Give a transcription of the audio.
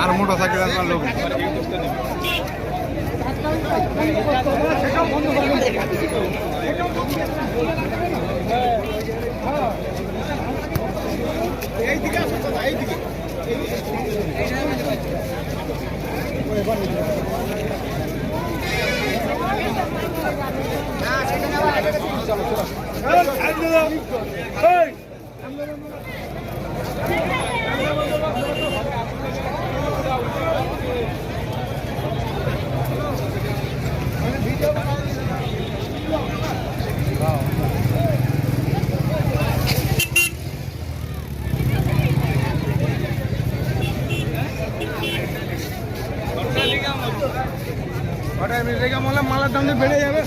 আর motor cycle আপনার লোক। এইদিকে আসো তো এইদিকে না সেটা না চলো চলো কটায় মিনিট রেখে বললাম মালার দাম বেড়ে যাবে